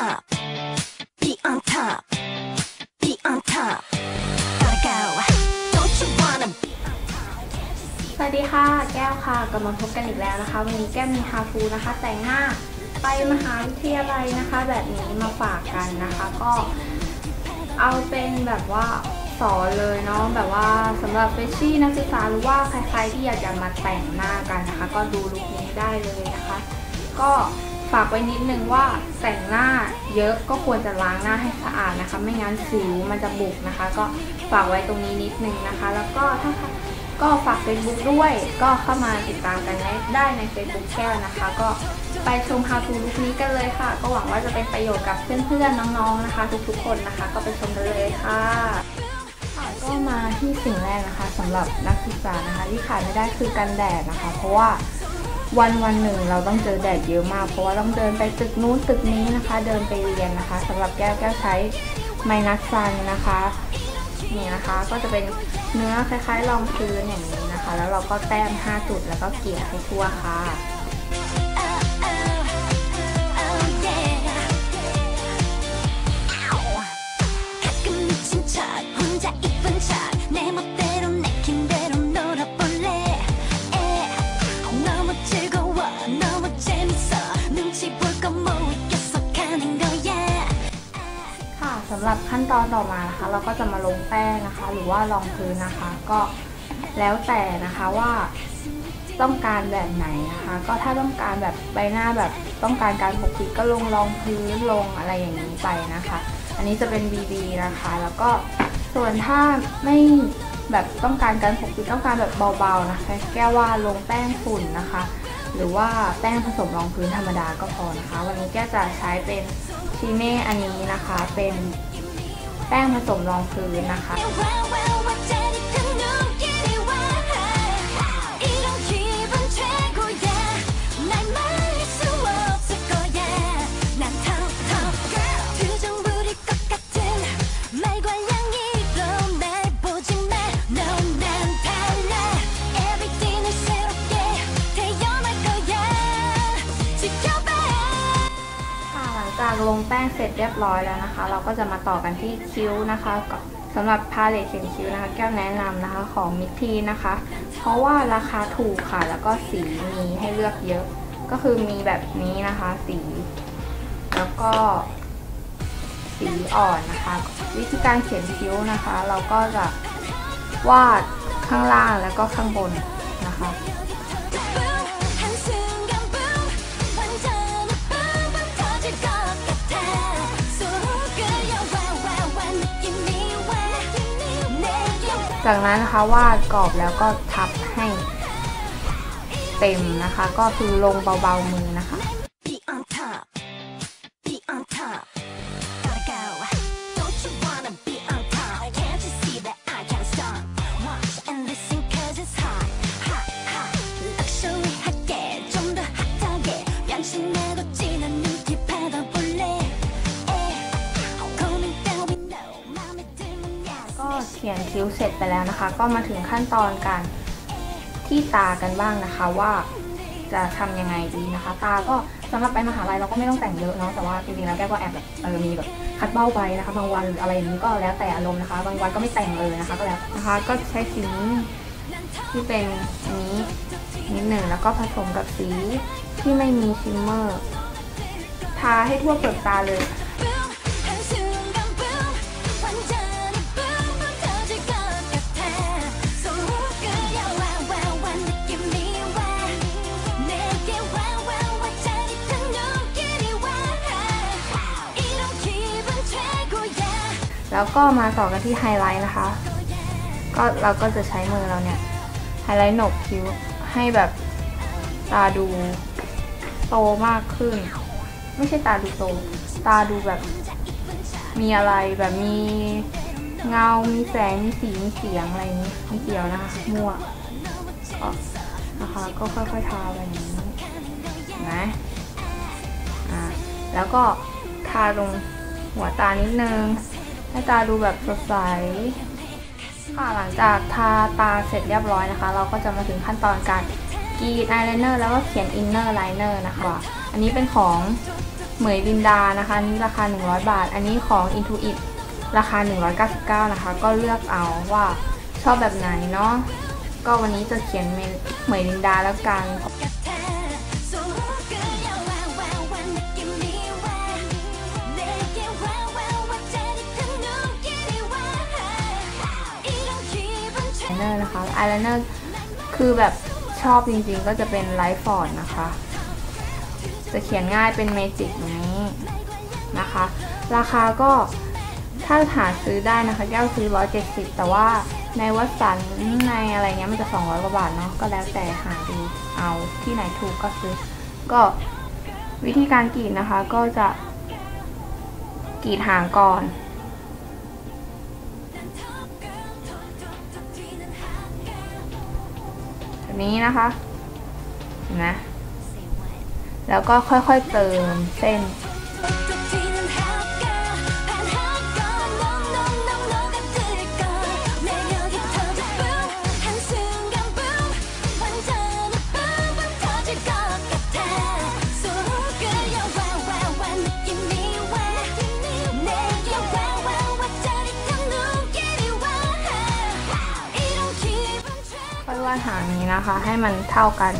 top, be on top, be on top. Gotta go. Don't you wanna be สวัสดีค่ะ แก้วค่ะกลับมาพบกันอีกแล้วนะคะ วันนี้แก้วมีฮาฟูนะคะ แต่งหน้าไปมหาวิทยาลัยนะคะ แบบนี้มาฝากกันนะคะ ก็เอาเป็นแบบว่าสอนเลยเนาะแบบว่าสำหรับเฟชชี่นักศึกษาหรือว่าใครๆที่อยากจะมาแต่งหน้ากันนะคะ ก็ดูลุคนี้ได้เลยนะคะ ก็ ฝากไว้นิดนึงว่าแต่งหน้าเยอะก็ควรจะล้างหน้าให้สะอาดนะคะ ไม่งั้นสิวมันจะบุกนะคะ ก็ฝากไว้ตรงนี้นิดนึงนะคะ แล้วก็ถ้าก็ฝาก Facebook ด้วยก็เข้ามาติดตามกันได้ใน Facebook แก้วนะคะ ก็ไปชม How to ลุคนี้กันเลยค่ะ ก็หวังว่าจะเป็นประโยชน์กับเพื่อนๆน้องๆนะคะ ทุกๆคนนะคะ ก็ไปชมกันเลยค่ะค่ะก็มาที่สิ่งแรกนะคะสำหรับนักศึกษานะคะ ที่ขาดไม่ได้คือกันแดดนะคะ เพราะว่า วันวันหนึ่งเราต้องเจอแดดเยอะมาก เพราะว่าต้องเดินไปตึกนู้นตึกนี้นะคะ เดินไปเรียนนะคะสำหรับแก้วแก้วใช้ไมนัสซันนะคะนี่นะคะก็จะเป็นเนื้อคล้ายๆรองพื้นอย่างนี้นะคะ แล้วเราก็แต้ม 5 จุดแล้วก็เกลี่ยให้ทั่วค่ะ ก็จะมาลงแป้งนะคะ หรือว่ารองพื้นนะคะ ก็แล้วแต่นะคะว่าต้องการแบบไหนนะคะ ก็ถ้าต้องการแบบใบหน้าแบบต้องการการปกปิดก็ลงรองพื้นลงอะไรอย่างนี้ไปนะคะ อันนี้จะเป็น BB นะคะ แล้วก็ส่วนถ้าไม่แบบต้องการการปกปิดต้องการแบบเบาๆนะคะ แก้ว่าลงแป้งฝุ่นนะคะ หรือว่าแป้งผสมรองพื้นธรรมดาก็พอนะคะ วันนี้แก้จะใช้เป็นชีเน่อันนี้นะคะ เป็น แป้งผสมรองพื้นนะคะ ลงจากลงแป้งเสร็จเรียบร้อยแล้วนะคะ เราก็จะมาต่อกันที่คิ้วนะคะกับสำหรับพาเลตเขียนคิ้วนะคะ แก้วแนะนำนะคะของมิทีนะคะ เพราะว่าราคาถูกค่ะ แล้วก็สีมีให้เลือกเยอะ ก็คือมีแบบนี้นะคะ สี แล้วก็สีอ่อนนะคะ วิธีการเขียนคิ้วนะคะ เราก็จะวาดข้างล่างแล้วก็ข้างบนนะคะ จากนั้นนะคะวาดกรอบแล้วก็ทับให้เต็มนะคะ ก็คือลงเบาๆมือนะคะ Be on top Be on top ขียนคิ้วเสร็จไปแล้วนะคะ ก็มาถึงขั้นตอนการที่ตากันบ้างนะคะว่าจะทำยังไงดีนะคะ ตาก็สำหรับไปมหาลัยเราก็ไม่ต้องแต่งเยอะเนาะแต่ว่าจริงๆแล้วแก้วก็แอบแบบเออมีแบบคัดเบ้าไปนะคะบางวันหรืออะไรอย่างนี้ก็แล้วแต่อารมณ์นะคะ บางวันก็ไม่แต่งเลยนะคะ ก็แล้วนะคะ ก็ใช้สีที่เป็นอันนี้นิดหนึ่งแล้วก็ผสมกับสีที่ไม่มีชิมเมอร์ทาให้ทั่วเปลือกตาเลย แล้วก็มาต่อกันที่ไฮไลท์นะคะ ก็เราก็จะใช้มือเราเนี่ยไฮไลท์หนกคิ้วให้แบบตาดูโตมากขึ้น ไม่ใช่ตาดูโต ตาดูแบบมีอะไรแบบมีเงา มีแสง มีสี มีเสียงอะไรอย่างนี้ไม่เกี่ยวนะคะมั่วก็นะคะก็ค่อยๆทาแบบนี้นะอ่าแล้วก็ทาลงหัวตานิดนึง ให้ตาดูแบบสดใส ค่ะหลังจากทาตาเสร็จเรียบร้อยนะคะ เราก็จะมาถึงขั้นตอนการกรีดอายไลเนอร์แล้วก็เขียนอินเนอร์ไลเนอร์นะคะ อันนี้เป็นของเหมยลินดานะคะนนี้ราคา 100 บาท อันนี้ของ Intuit ราคา 199 นะคะ ก็เลือกเอาว่าชอบแบบไหนเนาะก็วันนี้จะเขียนเหมยลินดาแล้วกัน เนอร์นะคะไอลายเนอร์คือแบบชอบจริงๆ ก็จะเป็นไลฟ์ฟอร์ดนะคะ จะเขียนง่ายเป็นเมจิกอย่างนี้นะคะ ราคาก็ถ้าหาซื้อได้นะคะแก้วซื้อ 170 แต่ว่าในวัดสันในอะไรเงี้ยมันจะ 200 กว่าบาทเนาะก็แล้วแต่หาดูเอาที่ไหนถูกก็ซื้อ ก็วิธีการกรีดนะคะก็จะกรีดหางก่อน นี้นะคะนะแล้วก็ค่อยๆเติมเส้น นะคะ ให้มันเท่ากัน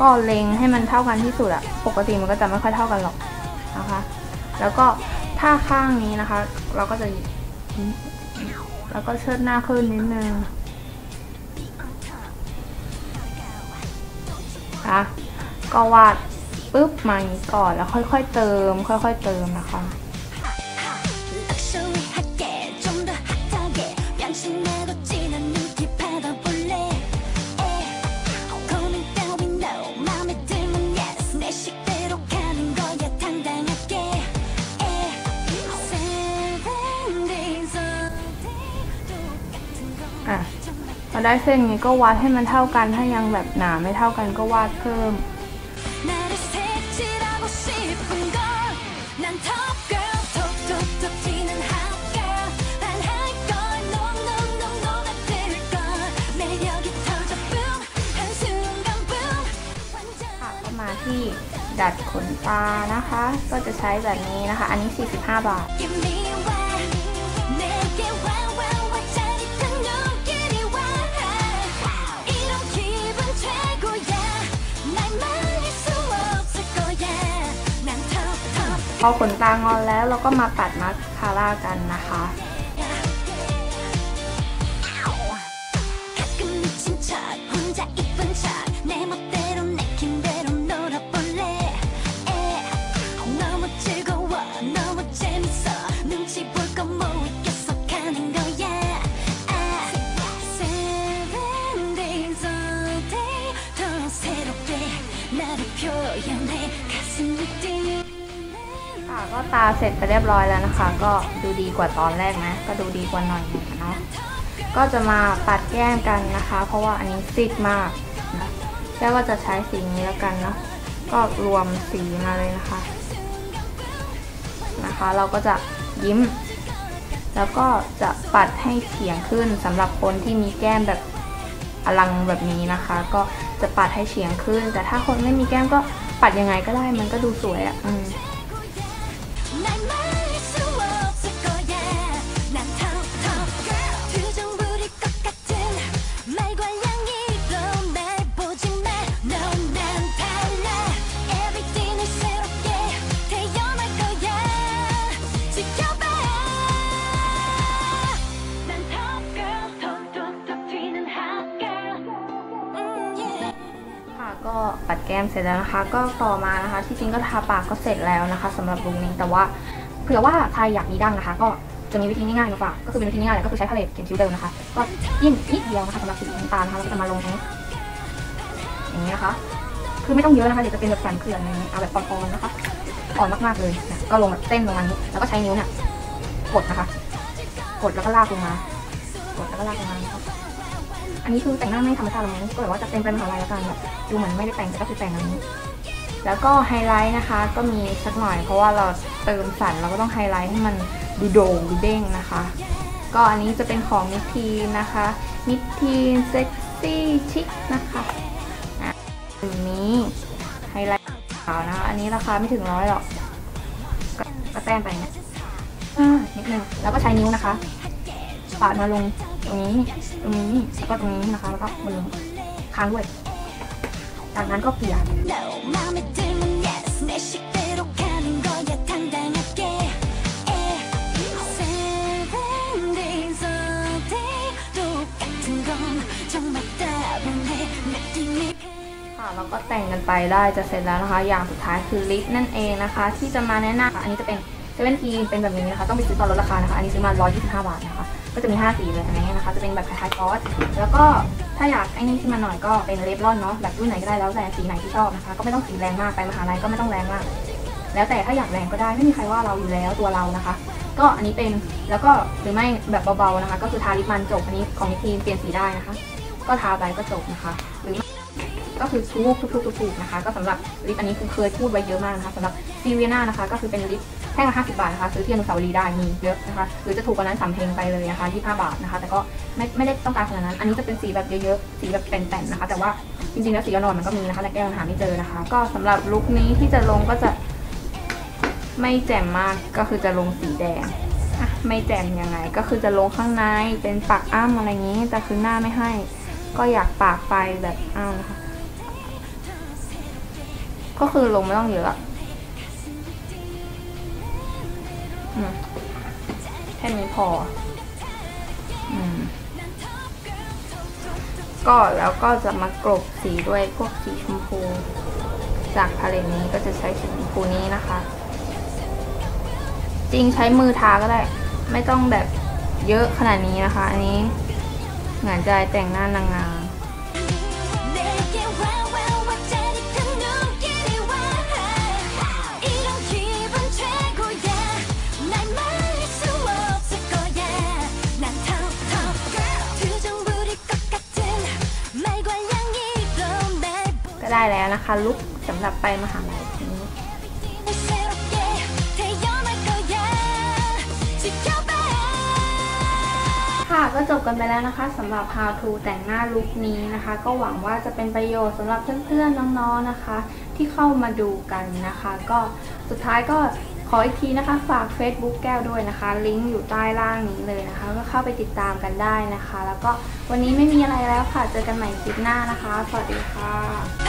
ก็เล็งให้มันเท่ากันที่สุดอะปกติมันก็จะไม่ค่อยเท่ากันหรอกนะคะ แล้วก็ถ้าข้างนี้นะคะ เราก็จะแล้วก็เชิดหน้าขึ้นนิดนึงนะก็วาดปุ๊บมาอย่างนี้ก่อนแล้วค่อยๆเติม ค่อย ๆ เติมนะคะ ได้เส้นนี้ก็วาดให้มันเท่ากัน ถ้ายังแบบหนาไม่เท่ากันก็วาดเพิ่ม ก็มาที่ดัดขนตานะคะ ก็จะใช้แบบนี้นะคะ อันนี้ 45 บาท พอขนตางอนแล้วเราก็มาปัดมาสคาร่ากันนะคะ ค่ะก็ตาเสร็จไปเรียบร้อยแล้วนะคะ ก็ดูดีกว่าตอนแรกนะ ก็ดูดีกว่าหน่อยนึงเนาะก็จะมาปัดแก้มกันนะคะ เพราะว่าอันนี้ซีดมากนะแล้วก็จะใช้สีนี้แล้วกันเนาะก็รวมสีมาเลยนะคะนะคะ เราก็จะยิ้ม แล้วก็จะปัดให้เฉียงขึ้นสำหรับคนที่มีแก้มแบบอลังแบบนี้นะคะ ก็จะปัดให้เฉียงขึ้น แต่ถ้าคนไม่มีแก้มก็ปัดยังไงก็ได้มันก็ดูสวยอะ่ะ ก้มเสร็จแล้วนะคะ ก็ต่อมานะคะที่จริงก็ทาปากก็เสร็จแล้วนะคะสำหรับลุคนี้แต่ว่าเผื่อว่าใครอยากมีดั้งนะคะ ก็จะมีวิธีง่ายๆมาฝากก็คือเป็นวิธีง่ายๆเลยก็คือใช้พาเลตเขียนคิ้วเดิมนะคะ ก็ยิ่งนิดเดียวนะคะสำหรับสีน้ำตาลนะคะแล้วก็จะมาลงตรงนี้อย่างนี้นะคะ คือไม่ต้องเยอะนะคะเดี๋ยวจะเป็นแบบสันเขื่อนอะไรอย่างนี้เอาแบบอ่อนๆนะคะอ่อนมากๆเลยนะก็ลงแบบเส้นลงมานี้แล้วก็ใช้นิ้วเนี่ยกดนะคะ กดแล้วก็ลากลงมากดแล้วก็ลากลงมานะคะ อันนี้คือแต่งหน้าไม่ธรรมชาติเลยนะก็แบบว่าจะเต็มไปมหาลัยแล้วกันแบบดูเหมือนไม่ได้แต่งแต่ก็คือแต่งอันนี้ แล้วก็ไฮไลท์นะคะ ก็มีสักหน่อย เพราะว่าเราเติมสันเราก็ต้องไฮไลท์ให้มันดูโด่งดูเด้งนะคะ ก็อันนี้จะเป็นของนิทีนะคะนิทีเซ็กซี่ชิคนะคะอะอันนี้ไฮไลท์ขาวนะคะอันนี้ราคาไม่ถึงร้อยหรอกก็ก็แต้มไปเนี่ยนิดนึงแล้วก็ใช้นิ้วนะคะปาดมาลง ตรงนี้ตรงนี้แล้วก็ตรงนี้นะคะ แล้วก็บนลงค้างด้วย จากนั้นก็เปลี่ยนเราก็แต่งกันไปได้จะเสร็จแล้วนะคะ อย่างสุดท้ายคือลิปนั่นเองนะคะ ที่จะมาแนะนำอันนี้จะเป็นเซเว่นทีเป็นแบบนี้นะคะ ต้องไปซื้อตอนลดราคานะคะ อันนี้ซื้อมา 125 บาทนะคะ ก็จะมี 5 สีเลย นะคะจะเป็นแบบคล้ายๆคอสแล้วก็ถ้าอยากไอ้นี่ขึ้นมาหน่อยก็เป็นเลฟลอนเนาะแบบรุ่นไหนก็ได้แล้วแต่สีไหนที่ชอบนะคะ ก็ไม่ต้องสีแรงมากไปมหาลัยก็ไม่ต้องแรงมาก แล้วแต่ถ้าอยากแรงก็ได้ไม่มีใครว่าเราอยู่แล้วตัวเรานะคะ ก็อันนี้เป็นแล้วก็หรือไม่แบบเบาๆนะคะ ก็คือทาลิปมันจบอันนี้ของนิทีนเปลี่ยนสีได้นะคะ ก็ทาไปก็จบนะคะ หรือก็คือทุกทุกทุกทุกทุกนะคะ ก็สำหรับลิปอันนี้คือเคยพูดไว้เยอะมากนะคะสำหรับซีเวียนานะคะ ก็คือเป็นลิป แท่งละ50 บาทนะคะซื้อที่อนุสาวรีย์ได้มีเยอะนะคะหรือจะถูกกว่านั้นสามเพลงไปเลยนะคะ25 บาทนะคะ แต่ก็ไม่ไม่ได้ต้องการขนาดนั้น อันนี้จะเป็นสีแบบเยอะๆสีแบบแป่นๆนะคะ แต่ว่าจริงๆแล้วสีอ่อนมันก็มีนะคะแต่แก้วหาไม่เจอนะคะ ก็สำหรับลุคนี้ที่จะลงก็จะไม่แจ่มมากก็คือจะลงสีแดงไม่แจ่มยังไง ก็คือจะลงข้างในเป็นปากอ้ำอะไรอย่างนี้ แต่คือหน้าไม่ให้ ก็อยากปากไปแบบอ้ำนะคะก็คือลงไม่ต้องเยอะ แค่นี้พออก็แล้วก็จะมากรบสีด้วยพวกสีชมพู จากพาเลตนี้ก็จะใช้สีชมพูนี้นะคะ จริงใช้มือทาก็ได้ ไม่ต้องแบบเยอะขนาดนี้นะคะ อันนี้งานใจแต่งหน้านางงาม ได้แล้วนะคะ ลุกสำหรับไปมหาลัยนี้ค่ะก็จบกันไปแล้วนะคะสำหรับ how to แต่งหน้าลุคนี้นะคะ ก็หวังว่าจะเป็นประโยชน์สำหรับเพื่อนๆน้องๆนนะคะ ที่เข้ามาดูกันนะคะ ก็สุดท้ายก็ขออีกทีนะคะ ฝาก Facebook แก้วด้วยนะคะ ลิงก์อยู่ใต้ล่างนี้เลยนะคะ ก็เข้าไปติดตามกันได้นะคะ แล้วก็วันนี้ไม่มีอะไรแล้วค่ะ เจอกันใหม่คลิปหน้านะคะ สวัสดีค่ะ